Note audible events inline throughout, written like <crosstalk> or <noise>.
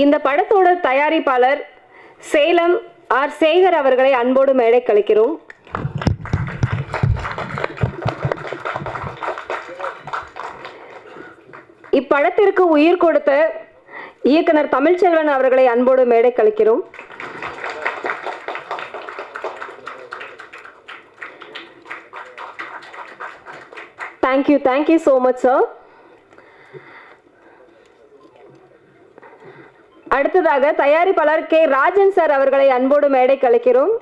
இந்த படத்தோட தயாரிப்பாளர் சேலம் ஆர் சேகர் அவர்களை அன்போடு மேடை கழிக்கிறோம் இப்படத்திற்கு உயிர் கொடுத்த இயக்குனர் தமிழ்ச்செல்வன் அவர்களை அன்போடு மேடை கழிக்கிறோம் thank you thank you so much sir அடுத்ததாக தயாரிப்பாளர் கே. ராஜன் சார் அவர்களை அன்போடு மேடை கலைக்கிறோம்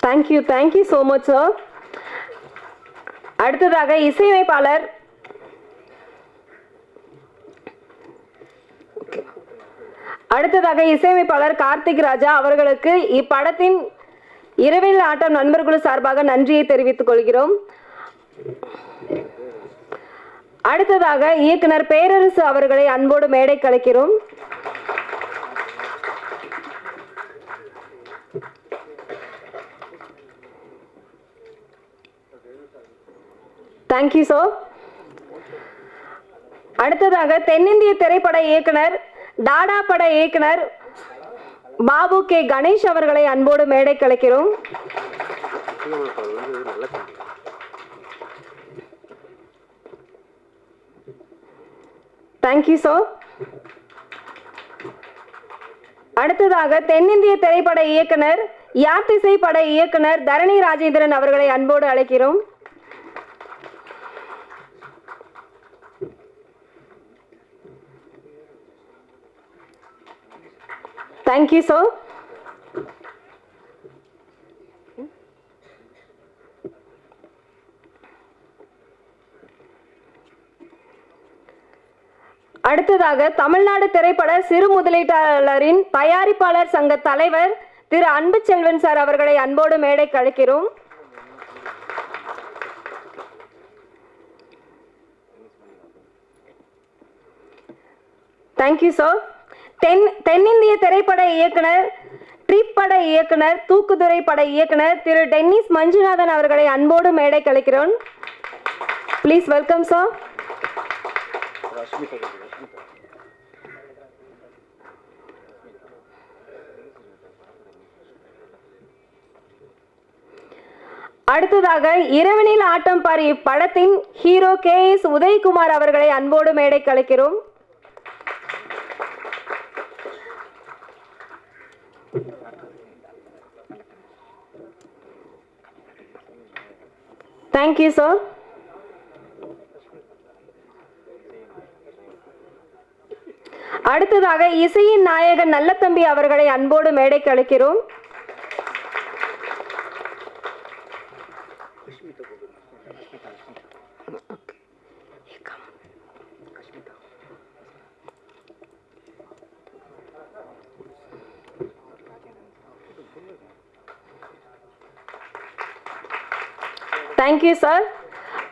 thank you thank you so much sir அடுத்ததாக இசையமைப்பாளர் அடுத்ததாக இசையமைப்பாளர் கார்த்திக் ராஜா அவர்களுக்கு இப்படத்தின் இரவில் ஆட்டம் நண்பர்கள் சார்பாக நன்றியை தெரிவித்துக் கொள்கிறோம். அடுத்ததாக இயக்குனர் பேரரசு அவர்களை அன்போடு மேடை கலைக்கிறோம். தேங்க்யூ சார் அடுத்ததாக தென்னிந்திய திரைப்பட இயக்குனர் டாடா பட இயக்குனர் பாபு கே கணேஷ் அவர்களை அன்போடு மேடை கலைக்கிறோம். தேங்க்யூ சார் அடுத்ததாக தென்னிந்திய திரைப்பட இயக்குனர் யாத்திசை பட இயக்குனர் தரணி ராஜேந்திரன் அவர்களை அன்போடு அழைக்கிறோம். தேங்க்யூ சார் அடுத்ததாக தமிழ்நாடு திரைப்பட சிறு முதலீட்டாளரின் தயாரிப்பாளர் சங்க தலைவர் திரு அன்பு செல்வன் சார் அவர்களை அன்போடு மேடை கழிக்கிறோம் தேங்க்யூ சார் தென் தென்னிந்திய திரைப்பட இயக்குனர் ட்ரிப் பட இயக்குனர் தூக்குதுறை பட இயக்குனர் திரு டென்னிஸ் மஞ்சுநாதன் அவர்களை அன்போடு மேடை கழிக்கிறோம் ப்ளீஸ் வெல்கம் சார் அடுத்ததாக இரவனில் ஆட்டம் பாரி படத்தின் ஹீரோ கே எஸ் உதயகுமார் அவர்களை அன்போடு மேடை கழிக்கிறோம் தேங்க்யூ சார் அடுத்ததாக இசையின் நாயகன் நல்லத்தம்பி அவர்களை அன்போடு மேடைக்கு அழைக்கிறோம். தேங்க்யூ சார்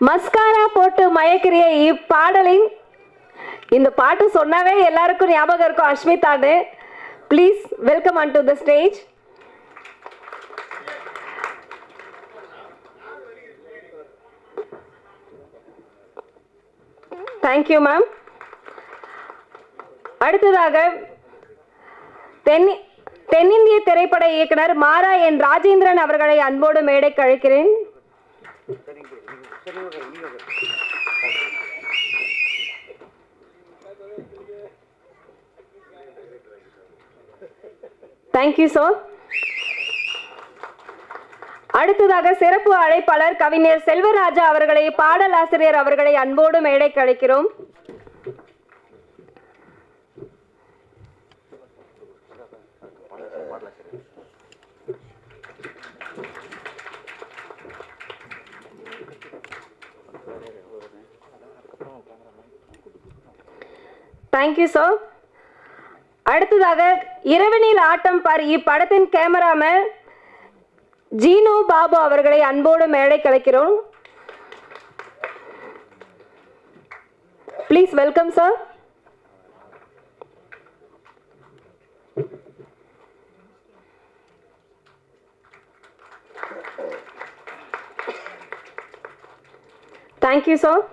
மஸ்காரா போட்டு மயக்கிறிய இப்பாடலின் இந்த பாட்டு சொன்னாவே எல்லாருக்கும் ஞாபகம் இருக்கும் அஷ்மிதான்னு. Please welcome on to the stage thank you ma'am அடுத்ததாக தென்னி தென்னிந்திய திரைப்பட இயக்குனர் மாரா என் ராஜேந்திரன் அவர்களை அன்போடு மேடை கழிக்கிறேன். தேங்க்யூ சார் அடுத்ததாக சிறப்பு அழைப்பாளர் கவிஞர் செல்வராஜா அவர்களை பாடலாசிரியர் அவர்களை அன்போடு மேடை கழிக்கிறோம் தேங்க்யூ சார் அடுத்ததாக இரவினில் ஆட்டம் பார் இப்படத்தின் கேமராமேன் ஜீனு பாபு அவர்களை அன்போடு மேடை கலைக்கிறோம். Please welcome sir thank you sir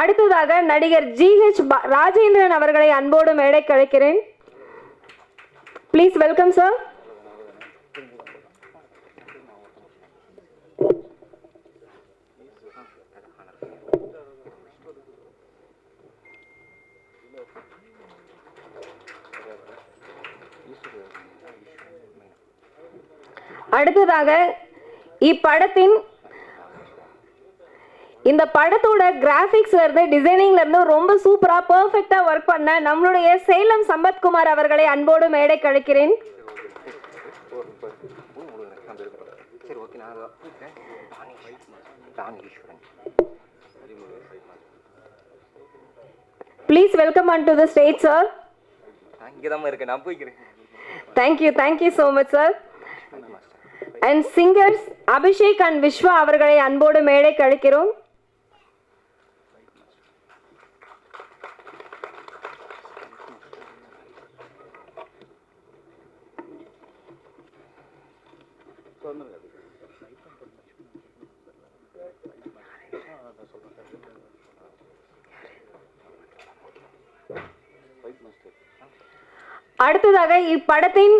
அடுத்ததாக நடிகர் ஜி ஹெச் ராஜேந்திரன் அவர்களை அன்போடு மேடை கழிக்கிறேன் ப்ளீஸ் வெல்கம் சார் அடுத்ததாக இப்படத்தின் இந்த படத்தோட கிராஃபிக்ஸ்ல இருந்து டிசைனிங்ல இருந்து ரொம்ப சூப்பரா பெர்ஃபெக்ட்டா ஒர்க் பண்ண நம்மளுடைய சேலம் சம்பத்குமார் அவர்களை அன்போடு மேடை கழிக்கிறேன் please welcome on to the stage sir இங்கே தான் இருக்கேன் நான் போய்க்கிறேன். Thank you thank you so much sir and singers Abhishek and Vishwa அவர்களை அன்போடு மேடை கழிக்கிறோம் அடுத்ததாக இப்படத்தின்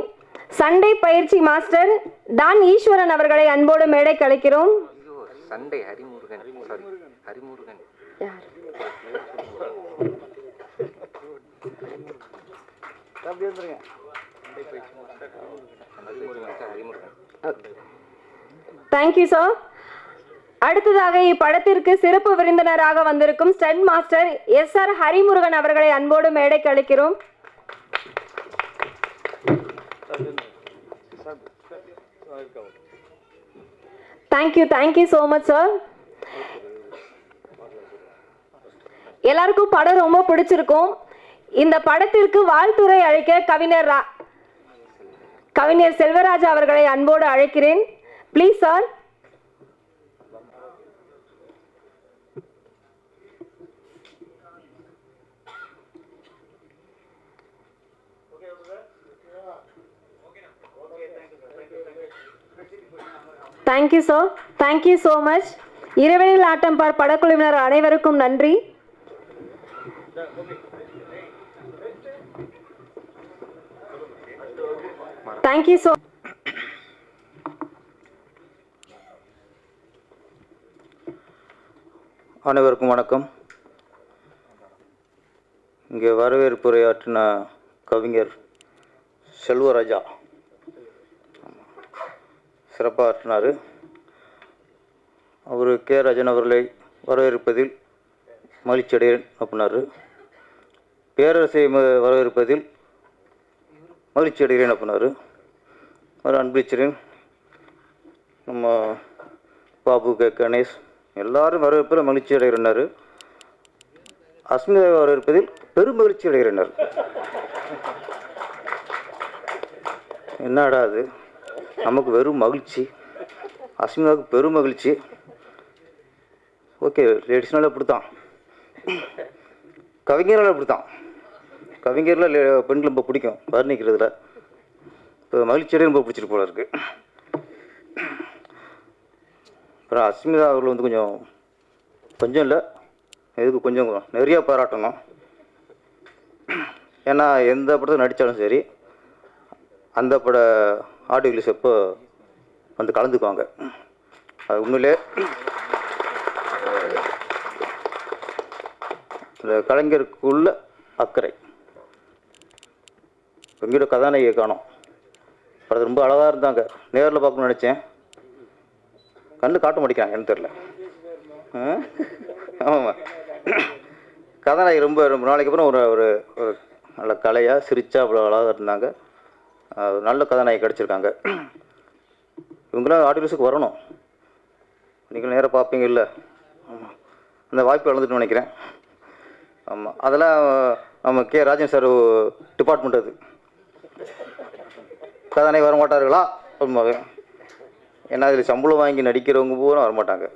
சண்டை பயிற்சி மாஸ்டர் டான் ஈஸ்வரன் அவர்களை அன்போடு மேடை கழிக்கிறோம் ஐயோ Sunday Harimurugan. Sorry Harimurugan. Harimurugan sir Harimurugan thank you sir அடுத்ததாக இப்படத்திற்கு சிறப்பு விருந்தினராக வந்திருக்கும் stunt master S R Harimurugan அவர்களை அன்போடு மேடைக்கு அழைக்கிறோம் thank you thank you so much sir எல்லாருக்கும் படம் ரொம்ப பிடிச்சிருக்கும். இந்த படத்திற்கு வாழ்த்துறை அழைக்க கவிஞர் கவிஞர் செல்வராஜ் அவர்களை அன்போடு அழைக்கிறேன். Please sir thank you sir thank you so much Iravinil Aattam Paar படக்குழுவினர் அனைவருக்கும் நன்றி. தேங்க்யூ ஸோ அனைவருக்கும் வணக்கம். இங்கே வரவேற்புரையாற்றின கவிஞர் செல்வராஜா. சிறப்பாக ஆற்றினார். அவர் கே. ராஜன் அவர்களை வரவேற்பதில் மகிழ்ச்சி அடைகிறேன் அப்படின்னாரு பேரரசை வரவேற்பதில் மகிழ்ச்சி அடைகிறேன் அப்படின்னாரு அவர் அன்பிச்சிறேன் நம்ம பாபு கே. கணேஷ் எல்லாரும் வரவேற்பில் மகிழ்ச்சி அடைகிறனர் அஸ்மிதாவை வரவேற்பதில் பெரும் மகிழ்ச்சி அடைகிறனர் என்னடா அது? நமக்கு வெறும் மகிழ்ச்சி. அஸ்மிதாவுக்கு பெரும் மகிழ்ச்சி. ஓகே லேடிஸ்னால அப்படி தான் கவிஞர்கள் அப்படி தான் கவிஞரில் லே- பெண்கள் ரொம்ப பிடிக்கும் வர்ணிக்கிறதுல. இப்போ மகிழ்ச்சி ரொம்ப பிடிச்சிட்டு போல இருக்குது அப்புறம் அஸ்மிதா அவர்கள் வந்து கொஞ்சம் கொஞ்சம் இல்லை. இதுக்கு கொஞ்சம் நிறைய பாராட்டணும். ஏன்னா எந்த படத்தில் நடித்தாலும் சரி அந்த பட ஆடியோ ரிலீஸ் எப்போ வந்து கலந்துக்குவாங்க. அது உண்மையிலே இந்த கலைஞருக்குள்ள அக்கறை. எங்கிட்ட கதாநாயகியை காணோம். படத்து ரொம்ப அழகாக இருந்தாங்க. நேரில் பார்க்கணும்னு நினச்சேன். கண்ணு காட்ட மாட்டேங்கிறாங்க என்ன தெரில ஆமாம் கதாநாயகி ரொம்ப ரொம்ப நாளைக்கு அப்புறம் ஒரு ஒரு நல்ல கலையாக சிரிச்சா அவ்வளோ அழகாக இருந்தாங்க. நல்ல கதாநாயகி கிடச்சிருக்காங்க. இவங்களாம் ஆடியோஸுக்கு வரணும். நீங்கள் நேராக பார்ப்பீங்க இல்லை ஆமாம் அந்த வாய்ப்பு இழந்துட்டு நினைக்கிறேன். ஆமாம் அதெல்லாம் நம்ம கே. ராஜன் சார் டிபார்ட்மெண்ட் அது. கதாநாயகி வர மாட்டார்களா? ஏன்னா அதில் சம்பளம் வாங்கி நடிக்கிறவங்க பூரா வரமாட்டாங்க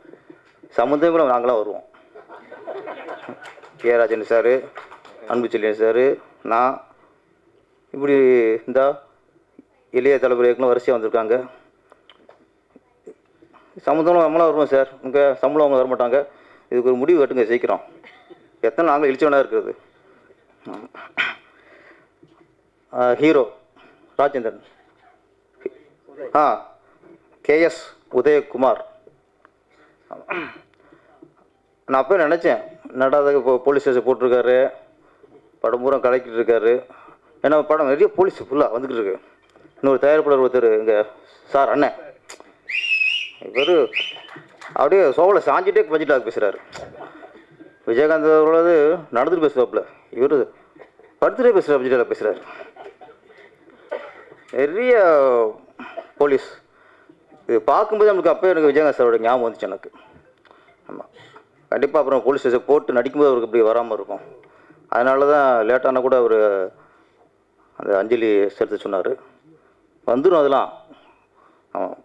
சம்மந்தம் கூட நாங்களாம் வருவோம். கே. ராஜன் சார் அன்பு செல்லியன் சார் நான் இப்படி இருந்தால் இளைய தலைமுறைகளும் வரிசையாக வந்திருக்காங்க. சம்மந்தம் நம்மளாம் வருவோம் சார். இங்கே சம்பளம் அவங்க வரமாட்டாங்க இதுக்கு ஒரு முடிவு கட்டுங்க சீக்கிரம். எத்தனை நாங்கள் இழிச்சவனாக இருக்கிறது ஹீரோ ராஜேந்திரன். ஆ கேஎஸ் உதயகுமார். நான் அப்போ நினச்சேன் நடாத இப்போ போலீஸ் ஸ்டேஷன் போட்டிருக்காரு. படம் பூரா கலக்கிட்டு இருக்காரு. ஏன்னா படம் நிறைய போலீஸ் ஃபுல்லாக வந்துக்கிட்டு இருக்கு. இன்னொரு தயாரிப்பாளர் ஒருத்தர் இங்கே சார் அண்ணன் இவர் அப்படியே சோவில் சாஞ்சிட்டே பஞ்சிட்டாக பேசுகிறாரு விஜயகாந்த் அவர்களது நடந்துட்டு பேசுவாப்புல. இவர் படுத்துட்டே பேசுகிற பஞ்சிட்டாக பேசுகிறாரு நிறைய போலீஸ். இது பார்க்கும்போது நம்மளுக்கு அப்போ எனக்கு விஜயகாந்த் சாரோட ஞாபகம் வந்துச்சு எனக்கு. ஆமாம் கண்டிப்பாக அப்புறம் போலீஸ் ஸ்டேஷன் போட்டு நடிக்கும்போது அவருக்கு இப்படி வராமல் இருக்கும். அதனால தான் லேட்டான கூட அவர் அந்த அஞ்சலி செலுத்த சொன்னார். வந்துடும் அதெல்லாம். ஆமாம்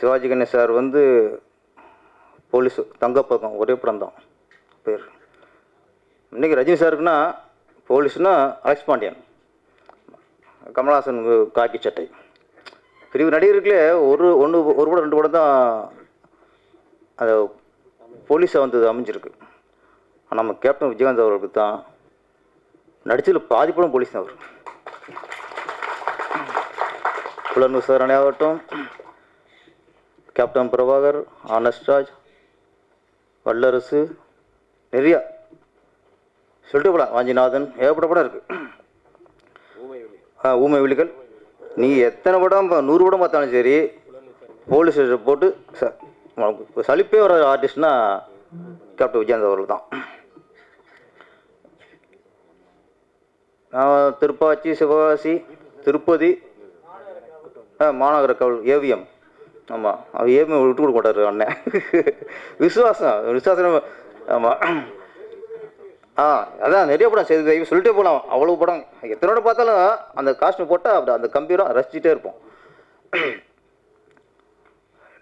சிவாஜி கணேஷ் சார் வந்து போலீஸ் தங்கப்பக்கம் ஒரே படம் தான் பேர். இன்றைக்கி ரஜினி சாருக்குன்னா போலீஸ்னா அலெக்ஸ் பாண்டியன். கமல்ஹாசன் காக்கி சட்டை. பிரிவு நடிகர்களே ஒரு ஒன்று ஒரு படம் ரெண்டு படம் தான் அது போலீஸாக வந்தது அமைஞ்சிருக்கு. நம்ம கேப்டன் விஜயகாந்த் அவர்களுக்கு தான் நடிச்சதில் பாதி படம் போலீஸ் தான் அவர். புலன் விசாரணை ஆகட்டும் கேப்டன் பிரபாகர் ஆனஸ்ட்ராஜ் வல்லரசு நிறையா சொல்லிட்டு போகலாம் வாஞ்சிநாதன் ஏகப்பட்ட படம் இருக்குது ஆ ஊமை விழிகள். நீ எத்தனை படம் நூறு படம் பார்த்தாலும் சரி போலீஸ் ஸ்டேஷன் போட்டு ச சலிப்பே வர ஆர்டிஸ்ட்னா கேப்டன் விஜயந்த் அவர்கள் தான். நான் திருப்பாச்சி சிவகாசி திருப்பதி மாநகர கவல் ஏவிஎம். ஆமாம் அவர் ஏவிஎம் விட்டு கொடுக்க மாட்டார் அண்ணன் விசுவாசம் விசுவாசம் ஆமாம் ஆ அதான் நிறைய படம் செய்து தயவு சொல்லிட்டே போகலாம் அவ்வளோ படம். எத்தனை படம் பார்த்தாலும் அந்த காஸ்ட்யூம் போட்டால் அப்படி அந்த கம்பீரம் ரசிச்சுட்டே இருப்போம்.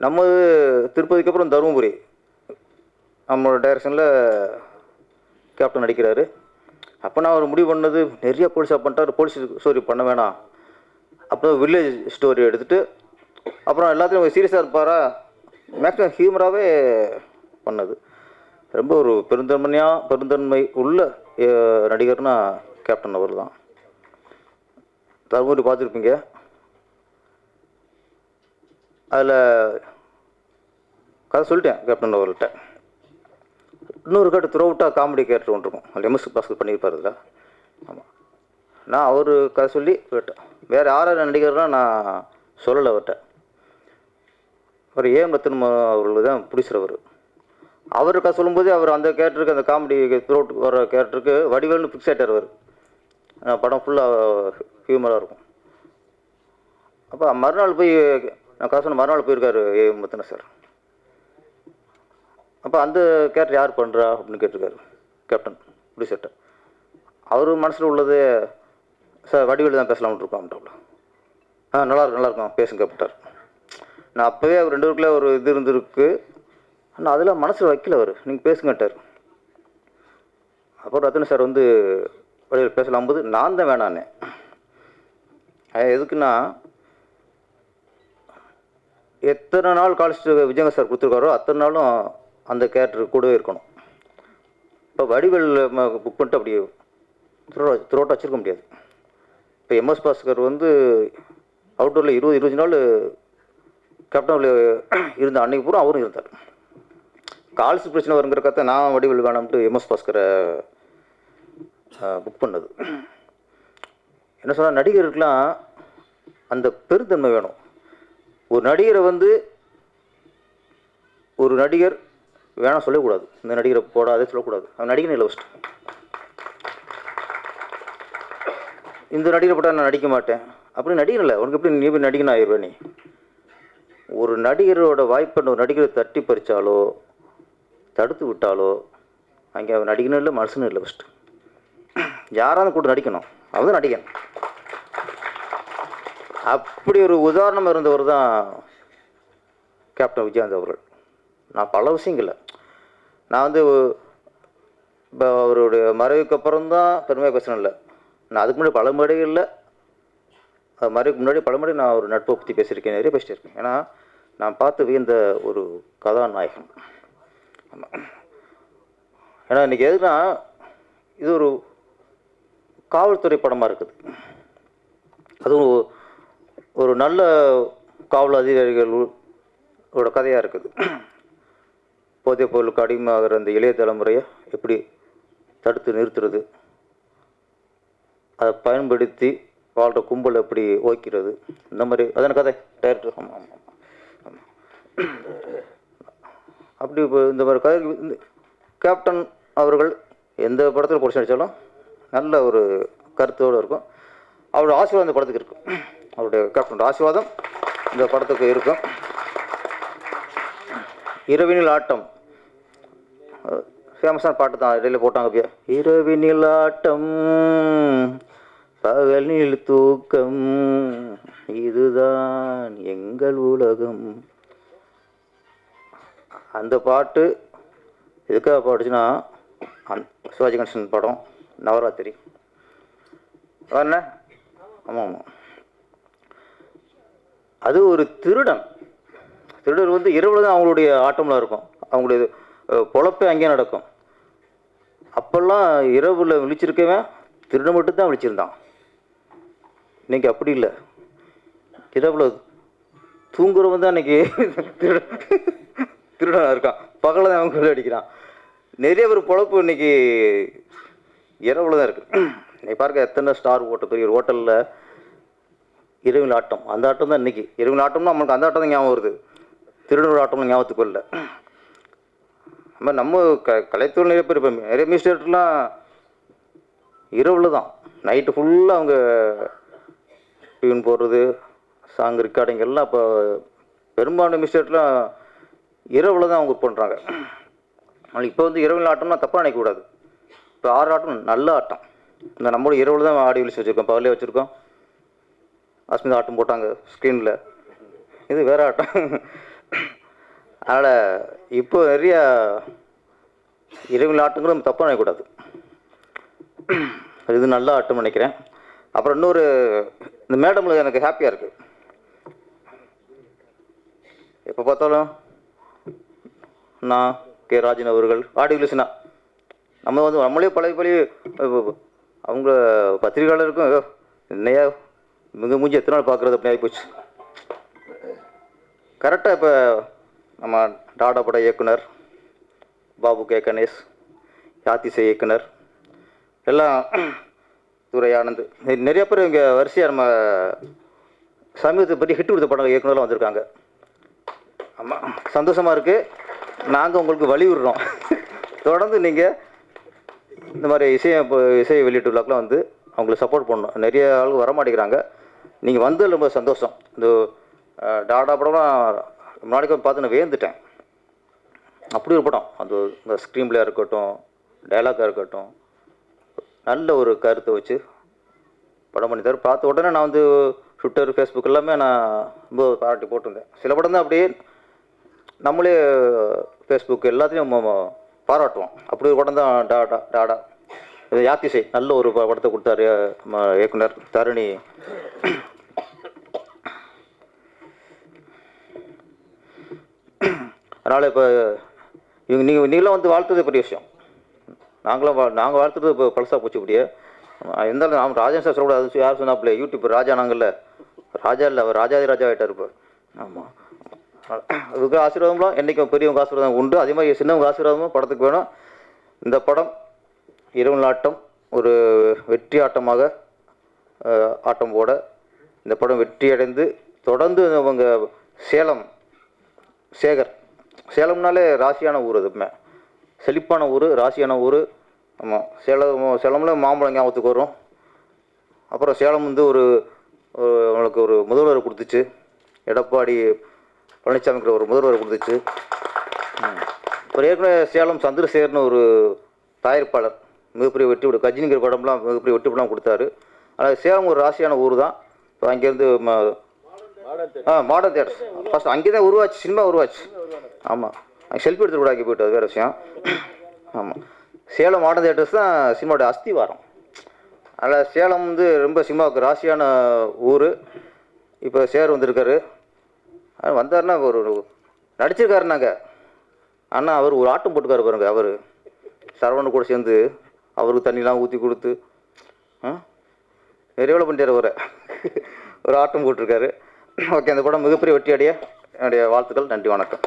நம்ம திருப்பதிக்கு அப்புறம் தருமபுரி. நம்மளோட டைரக்ஷனில் கேப்டன் நடிக்கிறாரு அப்போ நான் ஒரு முடிவு பண்ணது நிறைய போலீஸாக பண்ணிட்டாரு. போலீஸ் ஸ்டோரி பண்ண வேணாம். அப்புறம் வில்லேஜ் ஸ்டோரி எடுத்துகிட்டு அப்புறம் எல்லாத்தையும் சீரியஸாக இருப்பாரா? மேக்ஸிமம் ஹியூமராகவே பண்ணது. ரொம்ப ஒரு பெருந்தன்மையாக பெருந்தன்மை உள்ள நடிகர்னா கேப்டன் அவர் தான் தருமபுரி பார்த்துருப்பீங்க. அதில் கதை சொல்லிட்டேன் கேப்டன் அவர்கிட்ட. இன்னொரு கேட்டு த்ரோவுட்டாக காமெடி கேரக்டர் ஒன்று இருக்கும். எம்எஸ் பாஸ்கர் பண்ணியிருப்பார் இதில் ஆமாம் நான் அவர் கதை சொல்லி விட்டேன் வேறு யார் யார் நடிகர்லாம் நான் சொல்லலை அவர்கிட்ட. அவர் ஏஎம் ரத்தன் தான் பிடிச்சிருவர் அவர் கதை சொல்லும்போது அவர் அந்த கேரக்டருக்கு அந்த காமெடி த்ரோட் வர கேரக்டருக்கு வடிவேல்னு ஃபிக்ஸ் ஆகிட்டார் அவர். படம் ஃபுல்லாக ஹியூமராக இருக்கும். அப்போ மறுநாள் போய் நான் காசு மறுநாள் போயிருக்காரு ஏ ரத்தன சார் அப்போ அந்த கேரக்டர் யார் பண்ணுறா அப்படின்னு கேட்டிருக்காரு கேப்டன் ப்ரொடியூசர்கிட்ட அவர் மனசில் உள்ளது சார் வடிவேலு தான் பேசலாம்னு இருக்கோம்ட்டாப்ல ஆ நல்லா இருக்கும் நல்லா இருக்கும் பேசுங்க அப்படின்ட்டார் நான் அப்போவே அவர் ரெண்டு பேருக்குள்ள ஒரு இது இருந்திருக்கு ஆனால் அதெல்லாம் மனசில் வைக்கல அவர் நீங்கள் பேசுங்கட்டார் அப்புறம் ரத்தன சார் வந்து வடிவேல் பேசலாம் போது நான் தான் வேணான்னே எதுக்குன்னா எத்தனை நாள் காலேஜ் விஜயங்க சார் கொடுத்துருக்காரோ அத்தனை நாளும் அந்த கேரக்டர் கூடவே இருக்கணும் இப்போ வடிவேல் புக் பண்ணிட்டு அப்படி த்ரோட்டாக வச்சுருக்க முடியாது இப்போ எம்எஸ் பாஸ்கர் வந்து அவுட்டோரில் இருபது இருபது நாள் கேப்டன் இருந்த அன்னைக்கு பூரா அவரும் இருந்தார். கால்ஸ் பிரச்சனை வருங்கிறக்கத்த நான் வடிவில் வேணாம்ட்டு எம்எஸ் பாஸ்கரை புக் பண்ணது. என்ன சொன்னால் நடிகருக்கெலாம் அந்த பெருந்தன்மை வேணும். ஒரு நடிகரை வந்து ஒரு நடிகர் வேணாம் சொல்லக்கூடாது. இந்த நடிகரை போடாதே சொல்லக்கூடாது. அவன் நடிகனை இல்லை ஃபஸ்ட்டு இந்த நடிகரை போட்டால் நான் நடிக்க மாட்டேன். அப்படி நடிகரில்ல இல்லை உனக்கு எப்படி நீ போய் நடிகன் ஆயிடுவே நீ? ஒரு நடிகரோட வாய்ப்பை ஒரு நடிகரை தட்டி பறித்தாலோ தடுத்து விட்டாலோ அங்கே அவன் நடிகனும் இல்லை மனுஷனும் இல்லை ஃபஸ்ட்டு யாராவது கூட நடிக்கணும். அவன் தான் நடிகன். அப்படி ஒரு உதாரணம் இருந்தவர் தான் கேப்டன் விஜயகாந்த் அவர்கள். நான் பல விஷயங்கள்ல நான் வந்து இப்போ அவருடைய மறைவுக்கு அப்புறம் தான் பெருமையாக பேசுனேன்ல. நான் அதுக்கு முன்னாடி பல மேடைகளில் அது மறைவுக்கு முன்னாடி பல முறை நான் ஒரு நட்பை பற்றி பேசியிருக்கேன் நிறைய பேசியிருக்கேன். ஏன்னா நான் பார்த்து வியந்த ஒரு கதாநாயகன். ஏன்னா இன்றைக்கி எதுனா இது ஒரு காவல்துறை படமாக இருக்குது. அதுவும் ஒரு நல்ல காவல் அதிகாரிகளோட கதையாக இருக்குது. போதைப் பொருளுக்கு அடிமையாகிற அந்த இளைய தலைமுறையை எப்படி தடுத்து நிறுத்துறது? அதை பயன்படுத்தி வாழ்கிற கும்பல் எப்படி ஓக்கிறது இந்த மாதிரி அதான கதை? டேரக்டர் ஆமாம் ஆமாம் ஆமாம் அப்படி இப்போ இந்த மாதிரி கதை கேப்டன் அவர்கள் எந்த படத்தில் பிடிச்சி நடித்தாலும் நல்ல ஒரு கருத்தோடு இருக்கும். அவரோட ஆசீர்வாதம் இந்த படத்துக்கு இருக்கும். அவருடைய கேப்டனோட ஆசீர்வாதம் இந்த படத்துக்கு இருக்கும். இரவினில் ஆட்டம். ஃபேமஸான பாட்டு தான் இடையில போட்டாங்க அப்படியே. இரவினில் ஆட்டம். பகலில் தூக்கம். இதுதான் எங்கள் உலகம். அந்த பாட்டு எதுக்காக பாடுச்சுன்னா அந் சிவாஜி கணேசன் படம் நவராத்திரி. என்ன ஆமாம். ஆமாம் அது ஒரு திருடன். திருடர் வந்து இரவில் தான் அவங்களுடைய ஆட்டம்லாம் இருக்கும். அவங்களுடைய பொழப்பே அங்கேயே நடக்கும். அப்போல்லாம் இரவில் விழிச்சிருக்கவன் திருடன் மட்டும்தான் விழிச்சிருந்தான். இன்னைக்கு அப்படி இல்லை. இரவில் தூங்குறவன் தான் இன்னைக்கு <laughs> திருட திருடனாக இருக்கான். பகலை தான் அவன் கொள்ளை அடிக்கிறான். நிறைய பேர் பொழப்பு இன்னைக்கு இரவில் தான் இருக்கு. இன்னைக்கு பாருங்க எத்தனை ஸ்டார் ஹோட்டல் பெரிய ஒரு ஹோட்டலில் இரவில் ஆட்டம். அந்த ஆட்டம் தான் இன்னைக்கு. இரவில் ஆட்டம்னா நம்மளுக்கு அந்த ஆட்டம் தான் ஞாபகம் வருது. திருடனோட ஆட்டம்லாம் ஞாபகத்துக்கு இல்லை நம்ம நம்ம க கலைத்துறை நிறைய பேர் இப்போ நிறைய மினிஸ்டர்லாம் இரவில் தான். நைட்டு ஃபுல்லாக அவங்க டியூன் போடுறது சாங் ரெக்கார்டிங் எல்லாம் இப்போ பெரும்பாலான மிஸ்டேட்லாம் இரவில் தான் அவங்க பண்ணுறாங்க ஆனால் இப்போ வந்து இரவில் ஆட்டம்னா தப்பாக நினைக்கக்கூடாது. இப்போ ஆறு ஆட்டம் நல்ல ஆட்டம். இந்த நம்மளோட இரவில் தான் ஆடியோ லிஸ்ட் வச்சுருக்கோம். பகலே வச்சுருக்கோம். அஸ்மிதா ஆட்டம் போட்டாங்க ஸ்க்ரீனில் இது வேறு ஆட்டம். அதனால் இப்போ நிறைய இரவில் ஆட்டங்களும் நம்ம தப்பாக நினைக்கக்கூடாது. இது நல்ல ஆட்டம் நினைக்கிறேன். அப்புறம் இன்னொரு இந்த மேடமில் எனக்கு ஹாப்பியாக இருக்குது எப்போ பார்த்தாலும் நான் கே. ராஜன் அவர்கள் ஆடியோ நம்ம வந்து நம்மளே பழைய பழைய அவங்க பத்திரிகையாளருக்கும் என்னையா மிக மூஞ்சி எத்தனை நாள் பார்க்குறது அப்படி ஆகிப்போச்சு கரெக்டாக இப்போ நம்ம டாடா பட இயக்குனர் பாபு கே. கணேஷ் யாத்திசை இயக்குனர் எல்லாம் துரை ஆனந்த் நெ- நிறைய பேர் இங்கே வரிசையாக நம்ம சமீபத்தை பற்றி ஹிட் கொடுத்த படம் இயக்குனர்லாம் வந்திருக்காங்க. ஆமாம் சந்தோஷமாக இருக்குது நாங்கள் உங்களுக்கு வலியுறுறோம் <laughs> தொடர்ந்து நீங்கள் இந்த மாதிரி இசையை இப்போ இசையை வெளியீட்டு விழாக்கெலாம் வந்து அவங்களுக்கு சப்போர்ட் பண்ணணும். நிறைய ஆளுங்க வர மாட்டேங்கிறாங்க நீங்கள் வந்தது ரொம்ப சந்தோஷம். இந்த டாடா படம்லாம் முன்னாடி பார்த்து நான் வேந்துட்டேன் அப்படி ஒரு படம். அந்த இந்த ஸ்க்ரீன் பிளேயாக இருக்கட்டும் டைலாக்காக இருக்கட்டும் நல்ல ஒரு கருத்தை வச்சு படம் பண்ணி பார்த்த உடனே நான் வந்து ட்விட்டர் ஃபேஸ்புக் எல்லாமே நான் ரொம்ப பாராட்டி போட்டிருந்தேன். சில படம் தான் அப்படியே நம்மளே ஃபேஸ்புக் எல்லாத்தையும் நம்ம பாராட்டுவோம். அப்படி ஒரு படம் தான் டாடா டாடா இது யாத்திசை நல்ல ஒரு ப- படத்தை கொடுத்தாரு இயக்குனர் தருணி. அதனால் இப்போ இவங்க நீங்கள் நீங்களாம் வந்து வாழ்த்துறது பெரிய விஷயம் நாங்களும் வா நாங்கள் வளர்த்துட்டு இப்போ பழசாக போச்சு இப்படியே. இருந்தாலும் நாம் ராஜன் சார் சொல்லக்கூடாது யார் சொன்னாப்புல யூடியூப் ராஜா நாங்கள்ல ராஜா இல்லை அவர் ராஜாதி ராஜா ஆகிட்டார் இப்போ. ஆமாம் அதுக்கு ஆசீர்வாதம்லாம் என்றைக்கும் பெரியவங்க ஆசீர்வாதம் உண்டு. அதே மாதிரி சின்னவங்க ஆசீர்வாதமும் படத்துக்கு வேணும். இந்த படம் இரவு ஆட்டம் ஒரு வெற்றி ஆட்டமாக ஆட்டம் போட இந்த படம் வெற்றி அடைந்து தொடர்ந்து அவங்க சேலம் சேகர். சேலம்னாலே ராசியான ஊர் அதுமே செழிப்பான ஊர் ராசியான ஊர். ஆமாம் சேலம் சேலம்ல மாம்பழம் ஞாபகத்துக்கு வரும். அப்புறம் சேலம் வந்து ஒரு ஒரு அவங்களுக்கு ஒரு முதல்வர் கொடுத்துச்சு. எடப்பாடி பழனிசாமிங்கிற ஒரு முதல்வர் கொடுத்துச்சு. அப்புறம் ஏற்கனவே சேலம் சந்திரசேகர்னு ஒரு தயாரிப்பாளர் மிகப்பெரிய வெற்றி விடு கஜினிங்கிற படம்லாம் மிகப்பெரிய வெற்றி படம் கொடுத்தாரு. ஆனால் சேலம் ஒரு ராசியான ஊர் தான். இப்போ அங்கேருந்து ஆ மாடர்ன் தேட்டர்ஸ் ஃபஸ்ட் அங்கே தான் உருவாச்சு சினிமா உருவாச்சு. ஆமாம் ஷெல்ஃபி செல்ஃபி எடுத்து கூட அங்கே போயிட்டு அது வேறு விஷயம். ஆமாம் சேலம் மாடர்ன் தேட்டர்ஸ் தான் சினிமாவோட அஸ்திவாரம். அதில் சேலம் வந்து ரொம்ப சினிமாவுக்கு ராசியான ஊர். இப்போ சேர் வந்திருக்காரு. வந்தார்னா ஒரு ஒரு நடிச்சிருக்காரு நாங்கள் ஆனால் அவர் ஒரு ஆட்டம் போட்டுக்காரு பாருங்க அவர். சரவணன் கூட சேர்ந்து அவருக்கு தண்ணிலாம் ஊற்றி கொடுத்து நிறைவேல பண்ணிட்டார் அவரை. ஒரு ஆட்டம் போட்டிருக்காரு. ஓகே அந்த படம் மிகப்பெரிய வெற்றி அடைய என்னுடைய வாழ்த்துக்கள். நன்றி வணக்கம்.